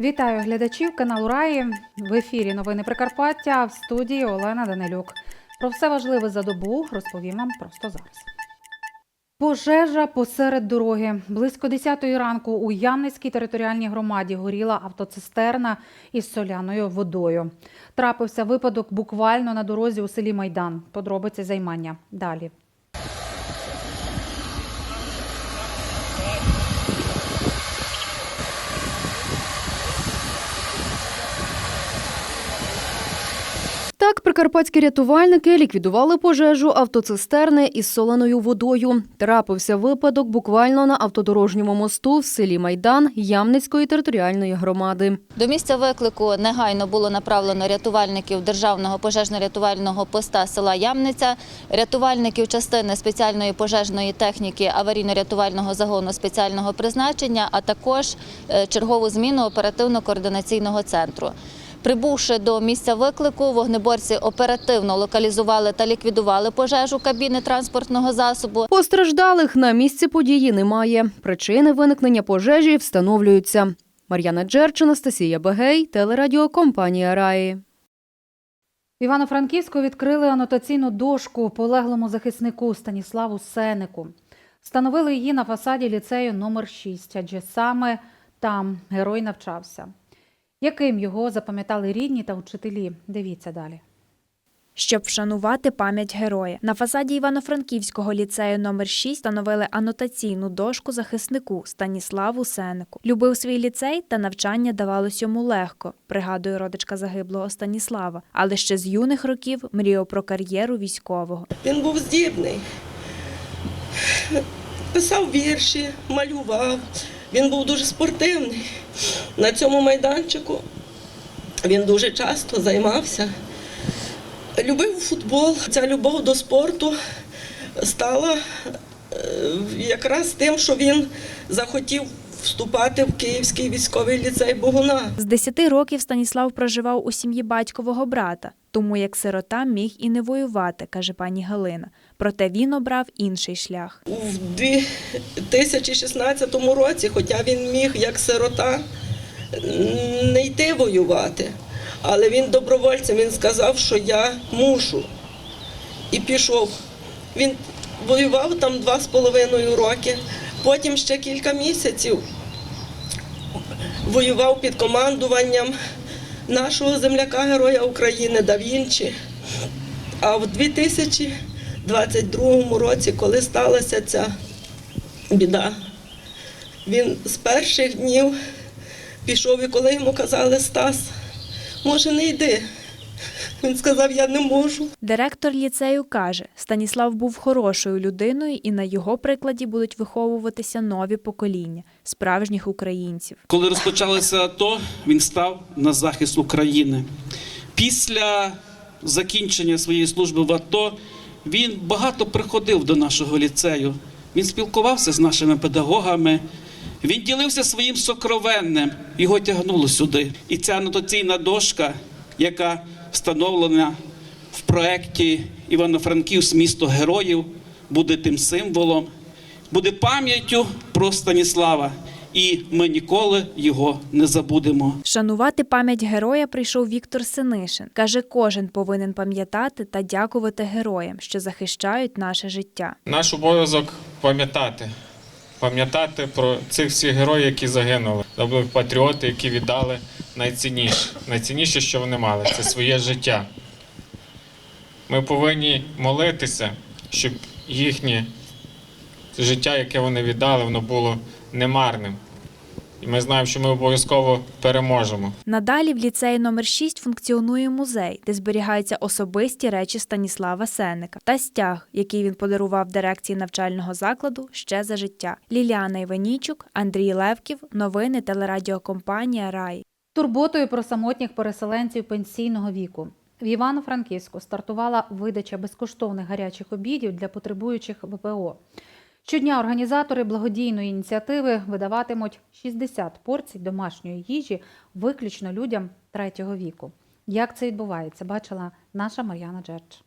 Вітаю глядачів каналу Раї. В ефірі новини Прикарпаття в студії Олена Данилюк. Про все важливе за добу розповім вам просто зараз. Пожежа посеред дороги. Близько 10 ранку у Ямницькій територіальній громаді горіла автоцистерна із соляною водою. Трапився випадок буквально на дорозі у селі Майдан. Подробиці займання. Далі. Так, прикарпатські рятувальники ліквідували пожежу автоцистерни із соленою водою. Трапився випадок буквально на автодорожньому мосту в селі Майдан Ямницької територіальної громади. До місця виклику негайно було направлено рятувальників державного пожежно-рятувального поста села Ямниця, рятувальників частини спеціальної пожежної техніки аварійно-рятувального загону спеціального призначення, а також е, чергову зміну оперативно-координаційного центру. Прибувши до місця виклику, вогнеборці оперативно локалізували та ліквідували пожежу кабіни транспортного засобу. Постраждалих на місці події немає. Причини виникнення пожежі встановлюються. Мар'яна Джерч, Анастасія Бегей, телерадіокомпанія Раї. В Івано-Франківську відкрили анотаційну дошку полеглому захиснику Станіславу Сенику. Встановили її на фасаді ліцею номер 6 адже саме там герой навчався. Яким його запам'ятали рідні та вчителі? Дивіться далі. Щоб вшанувати пам'ять героя, на фасаді Івано-Франківського ліцею номер 6 встановили анотаційну дошку захиснику Станіславу Сенику. Любив свій ліцей та навчання давалось йому легко, пригадує родичка загиблого Станіслава, але ще з юних років мріяв про кар'єру військового. Він був здібний. Писав вірші, малював. Він був дуже спортивний. На цьому майданчику він дуже часто займався. Любив футбол. Ця любов до спорту стала е, якраз тим, що він захотів вступати в Київський військовий ліцей Богуна. З 10 років Станіслав проживав у сім'ї батькового брата, тому як сирота міг і не воювати, каже пані Галина. Проте він обрав інший шлях. У 2016 році, хоча він міг як сирота не йти воювати, але він добровольцем він сказав, що я мушу. І пішов. Він воював там два з половиною роки, потім ще кілька місяців воював під командуванням нашого земляка Героя України Да Вінчі. А в 2022 році, коли сталася ця біда, він з перших днів пішов, і коли йому казали Стас, може, не йди. Він сказав, я не можу. Директор ліцею каже, Станіслав був хорошою людиною, і на його прикладі будуть виховуватися нові покоління справжніх українців. Коли розпочалося АТО, він став на захист України. Після закінчення своєї служби в АТО він багато приходив до нашого ліцею. Він спілкувався з нашими педагогами. Він ділився своїм сокровенним, його тягнуло сюди. І ця анотаційна дошка, яка встановлена в проєкті Івано-Франківськ місто героїв, буде тим символом, буде пам'яттю про Станіслава. І ми ніколи його не забудемо. Шанувати пам'ять героя прийшов Віктор Синишин. Каже, кожен повинен пам'ятати та дякувати героям, що захищають наше життя. Наш обов'язок пам'ятати. Пам'ятати про цих всіх героїв, які загинули. Це були патріоти, які віддали найцінніше. Найцінніше, що вони мали, це своє життя. Ми повинні молитися, щоб їхнє життя, яке вони віддали, воно було немарним. І ми знаємо, що ми обов'язково переможемо. Надалі в ліцеї номер 6 функціонує музей, де зберігаються особисті речі Станіслава Сенника та стяг, який він подарував дирекції навчального закладу ще за життя. Ліліана Іванічук, Андрій Левків, новини телерадіокомпанія Рай. Турботою про самотніх переселенців пенсійного віку. В Івано-Франківську стартувала видача безкоштовних гарячих обідів для потребуючих ВПО. Щодня організатори благодійної ініціативи видаватимуть 60 порцій домашньої їжі виключно людям третього віку. Як це відбувається, бачила наша Мар'яна Джерч.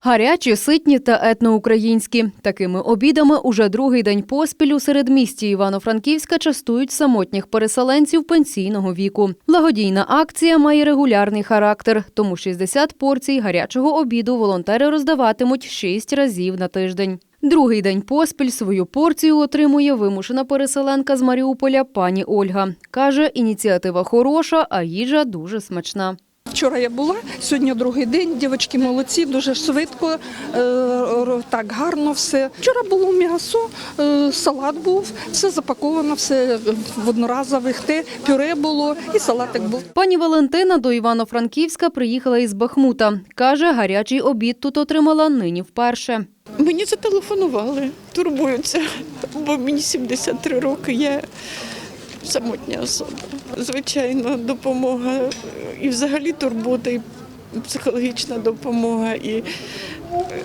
Гарячі, ситні та етноукраїнські. Такими обідами уже другий день поспіль у середмісті Івано-Франківська частують самотніх переселенців пенсійного віку. Благодійна акція має регулярний характер, тому 60 порцій гарячого обіду волонтери роздаватимуть 6 разів на тиждень. Другий день поспіль свою порцію отримує вимушена переселенка з Маріуполя пані Ольга. Каже, ініціатива хороша, а їжа дуже смачна. Вчора я була, сьогодні другий день. Дівчатки молодці, дуже швидко, е, так гарно все. Вчора було м'ясо, е, салат був, все запаковано, все в одноразових те, пюре було і салатик був. Пані Валентина до Івано-Франківська приїхала із Бахмута. Каже, гарячий обід тут отримала нині вперше. Мені зателефонували, турбуються, бо мені 73 роки, я самотня особа. Звичайно, допомога і взагалі турбота, і психологічна допомога. І е,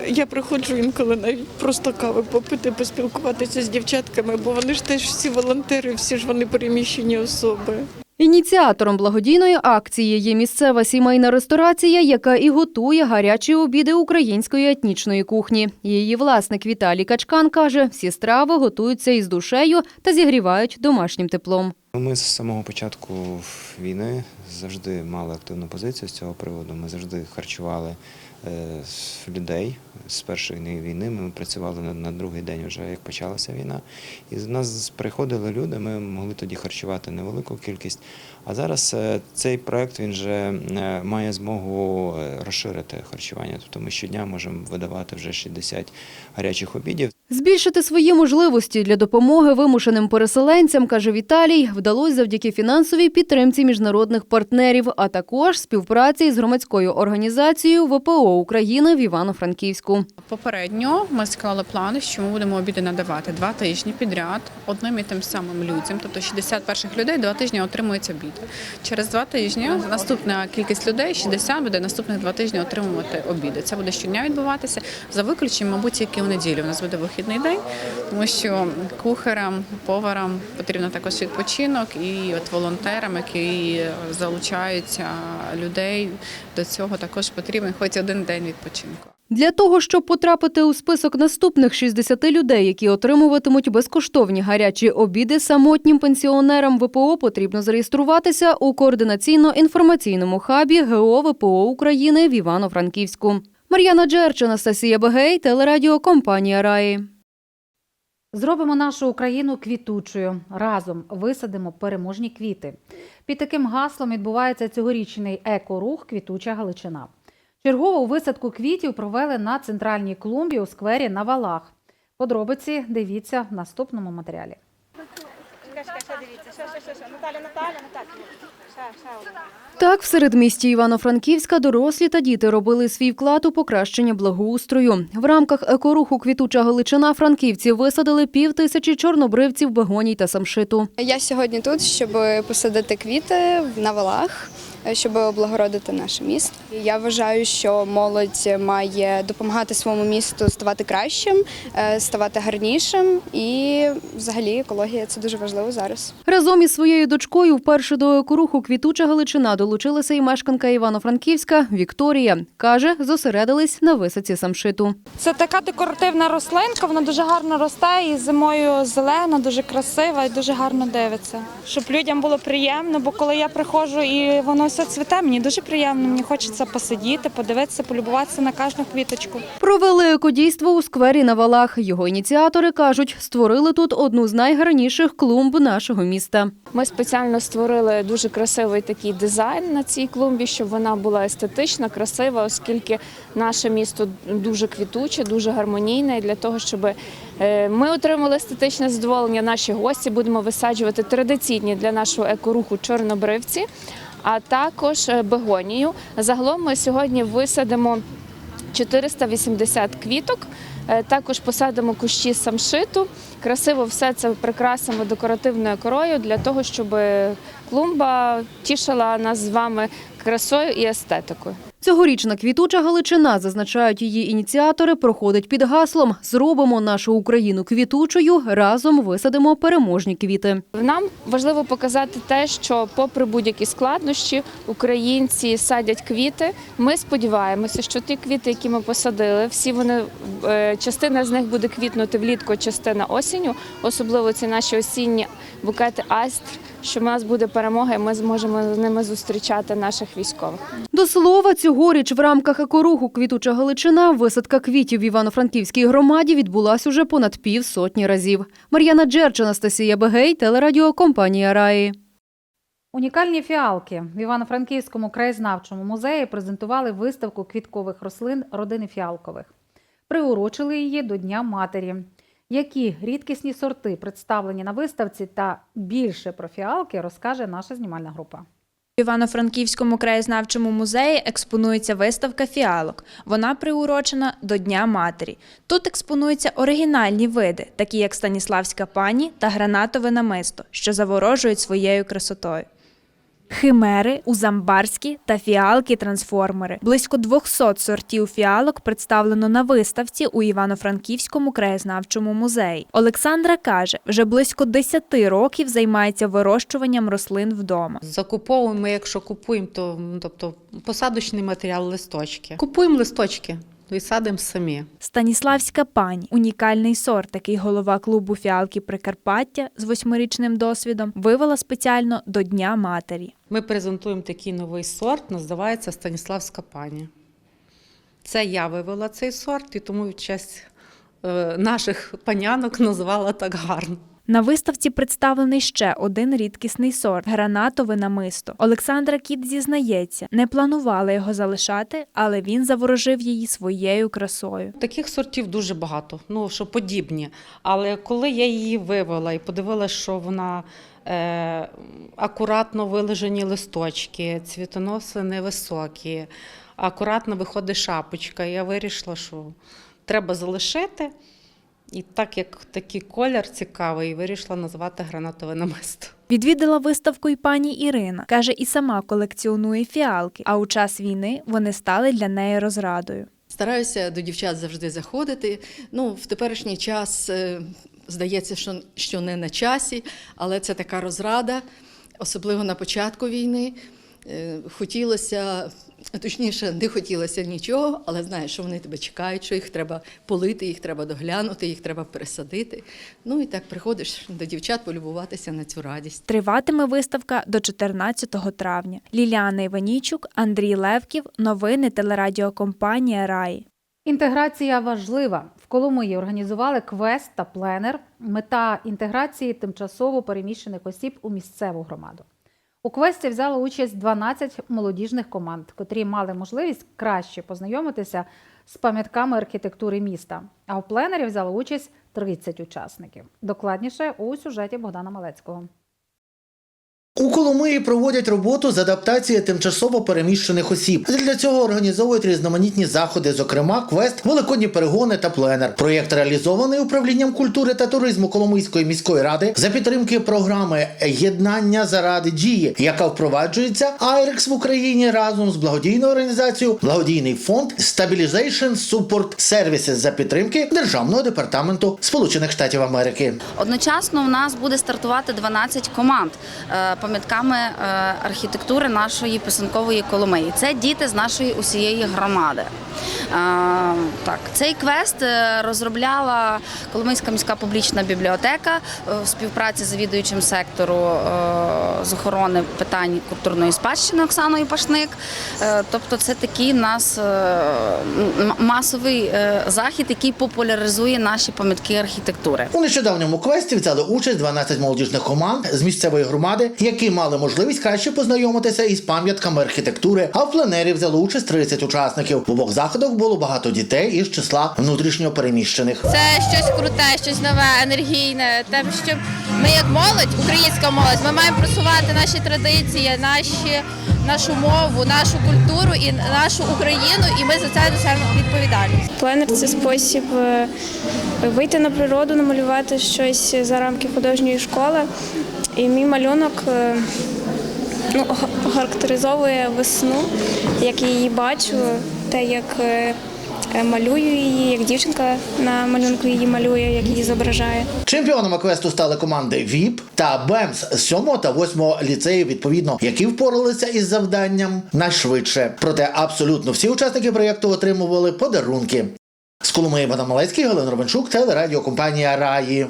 я приходжу інколи навіть просто кави попити, поспілкуватися з дівчатками, бо вони ж теж всі волонтери, всі ж вони переміщені особи. Ініціатором благодійної акції є місцева сімейна ресторація, яка і готує гарячі обіди української етнічної кухні. Її власник Віталій Качкан каже, всі страви готуються із душею та зігрівають домашнім теплом. Ми з самого початку війни завжди мали активну позицію з цього приводу. Ми завжди харчували людей з першої дні війни. Ми працювали на, другий день, вже як почалася війна. І з нас приходили люди. Ми могли тоді харчувати невелику кількість. А зараз е, цей проект він вже е, має змогу е, розширити харчування. Тобто ми щодня можемо видавати вже 60 гарячих обідів. Збільшити свої можливості для допомоги вимушеним переселенцям, каже Віталій, вдалося завдяки фінансовій підтримці міжнародних партнерів, а також співпраці з громадською організацією ВПО України в Івано-Франківську. Попередньо ми склали плани, що ми будемо обіди надавати два тижні підряд одним і тим самим людям. Тобто 60 перших людей два тижні отримують обід. Через два тижні наступна кількість людей 60 буде наступних два тижні отримувати обіди. Це буде щодня відбуватися за виключенням, мабуть, тільки у неділю. У нас буде вихідний день, тому що кухарам, поварам потрібно також відпочинок, і от волонтерам, які залучаються людей до цього, також потрібен хоч один день відпочинку. Для того, щоб потрапити у список наступних 60 людей, які отримуватимуть безкоштовні гарячі обіди самотнім пенсіонерам ВПО, потрібно зареєструватися у координаційно-інформаційному хабі ГО ВПО України в Івано-Франківську. Мар'яна Джерч, Анастасія Бегей, телерадіокомпанія Раї. Зробимо нашу Україну квітучою. Разом висадимо переможні квіти. Під таким гаслом відбувається цьогорічний екорух Квітуча Галичина. Чергову висадку квітів провели на центральній клумбі у сквері на валах. Подробиці дивіться в наступному матеріалі. Так, в середмісті Івано-Франківська дорослі та діти робили свій вклад у покращення благоустрою. В рамках екоруху Квітуча Галичина франківці висадили пів тисячі чорнобривців, бегоній та самшиту. Я сьогодні тут, щоб посадити квіти на валах, щоб облагородити наше місто. Я вважаю, що молодь має допомагати своєму місту ставати кращим, е, ставати гарнішим, і взагалі екологія це дуже важливо зараз. Разом із своєю дочкою вперше до екоруху Квітуча Галичина долучилася і мешканка Івано-Франківська Вікторія. Каже, зосередились на висадці самшиту. Це така декоративна рослинка, вона дуже гарно росте і зимою зелена, дуже красива і дуже гарно дивиться. Щоб людям було приємно, бо коли я приходжу і воно все цвіте, мені дуже приємно. Мені хочеться посидіти, подивитися, полюбуватися на кожну квіточку. Провели екодійство у сквері на валах. Його ініціатори кажуть, створили тут одну з найгарніших клумб нашого міста. Ми спеціально створили дуже красивий такий дизайн на цій клумбі, щоб вона була естетична, красива, оскільки наше місто дуже квітуче, дуже гармонійне. І для того, щоб е, ми отримали естетичне задоволення, наші гості будемо висаджувати традиційні для нашого екоруху чорнобривці, а також е, бегонію. Загалом ми сьогодні висадимо 480 квіток. Е, Також посадимо кущі самшиту. Красиво все це прикрасимо декоративною корою для того, щоб клумба тішила нас з вами красою і естетикою. Цьогорічна квітуча Галичина, зазначають її ініціатори, проходить під гаслом Зробимо нашу Україну квітучою, разом висадимо переможні квіти. Нам важливо показати те, що, попри будь-які складнощі, українці садять квіти. Ми сподіваємося, що ті квіти, які ми посадили, всі вони е, частина з них буде квітнути влітку, частина осінню. Особливо ці наші осінні букети айстр. Що в нас буде перемога, і ми зможемо з ними зустрічати наших військових. До слова, цьогоріч в рамках екоруху Квітуча Галичина висадка квітів в Івано-Франківській громаді відбулась уже понад півсотні разів. Мар'яна Джерч, Анастасія Бегей, телерадіокомпанія Раї. Унікальні фіалки в Івано-Франківському краєзнавчому музеї презентували виставку квіткових рослин родини фіалкових. Приурочили її до Дня матері. Які рідкісні сорти представлені на виставці та більше про фіалки розкаже наша знімальна група. В Івано-Франківському краєзнавчому музеї експонується виставка фіалок. Вона приурочена до Дня матері. Тут експонуються оригінальні види, такі як Станіславська пані та гранатове намисто, що заворожують своєю красотою. Химери, узамбарські та фіалки-трансформери. Близько 200 сортів фіалок представлено на виставці у Івано-Франківському краєзнавчому музеї. Олександра каже, вже близько 10 років займається вирощуванням рослин вдома. Закуповуємо, якщо купуємо, то тобто посадочний матеріал листочки. Купуємо листочки і садимо самі. Станіславська пані унікальний сорт, який голова клубу фіалки Прикарпаття з восьмирічним досвідом вивела спеціально до Дня матері. Ми презентуємо такий новий сорт, називається Станіславська пані. Це я вивела цей сорт, і тому в честь е, наших панянок назвала так гарно. На виставці представлений ще один рідкісний сорт гранатове намисто. Олександра Кіт зізнається, не планувала його залишати, але він заворожив її своєю красою. Таких сортів дуже багато, ну що подібні. Але коли я її вивела і подивилася, що вона е, акуратно вилежені листочки, цвітоноси невисокі, акуратно виходить шапочка, я вирішила, що треба залишити. І так як такий колір цікавий, вирішила назвати гранатове намисто. Відвідала виставку і пані Ірина. Каже, і сама колекціонує фіалки, а у час війни вони стали для неї розрадою. Стараюся до дівчат завжди заходити. Ну, в теперішній час е, здається, що, що не на часі, але це така розрада, особливо на початку війни. Е, Хотілося, точніше, не хотілося нічого, але знаєш, що вони тебе чекають, що їх треба полити, їх треба доглянути, їх треба пересадити. Ну і так приходиш до дівчат полюбуватися на цю радість. Триватиме виставка до 14 травня. Ліліана Іванійчук, Андрій Левків. Новини телерадіокомпанія Раї. Інтеграція важлива. В Коломиї організували квест та пленер. Мета інтеграції тимчасово переміщених осіб у місцеву громаду. У квесті взяло участь 12 молодіжних команд, котрі мали можливість краще познайомитися з пам'ятками архітектури міста. А в пленері взяло участь 30 учасників. Докладніше у сюжеті Богдана Малецького. У Коломиї проводять роботу з адаптації тимчасово переміщених осіб. Для цього організовують різноманітні заходи, зокрема квест, великодні перегони та пленер. Проєкт реалізований управлінням культури та туризму Коломийської міської ради за підтримки програми Єднання заради дії, яка впроваджується Айрекс в Україні разом з благодійною організацією Благодійний фонд Stabilization Support Services за підтримки Державного департаменту Сполучених Штатів Америки. Одночасно в нас буде стартувати 12 команд е, пам'ятками е, архітектури нашої писанкової Коломиї. Це діти з нашої усієї громади. Е, Так, цей квест е, розробляла Коломийська міська публічна бібліотека в співпраці з завідуючим сектору з охорони питань культурної спадщини Оксаною Пашник. Тобто, це такий нас масовий захід, який популяризує наші пам'ятки архітектури. У нещодавньому квесті взяли участь 12 молодіжних команд з місцевої громади, які мали можливість краще познайомитися із пам'ятками архітектури. А в пленері взяло участь 30 учасників. В обох заходах було багато дітей із числа внутрішньо переміщених. Це щось круте, щось нове, енергійне. Тим, щоб ми як молодь, українська молодь, ми маємо просувати наші традиції, наші, нашу мову, нашу культуру і нашу Україну, і ми за це несемо відповідальність. Пленер це спосіб е, вийти на природу, намалювати щось за рамки художньої школи. І мій малюнок е, ну, характеризовує весну, як я її бачу, те, як е, е, малюю її, як дівчинка на малюнку її малює, як її зображає. Чемпіонами квесту стали команди ВІП та БЕМС з 7 та 8 ліцеїв, відповідно, які впоралися із завданням найшвидше. Проте абсолютно всі учасники проєкту отримували подарунки. З Коломиї Малецький, Галина Ровенчук, телерадіокомпанія Раї.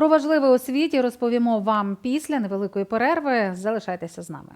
Про важливе у світі розповімо вам після невеликої перерви. Залишайтеся з нами.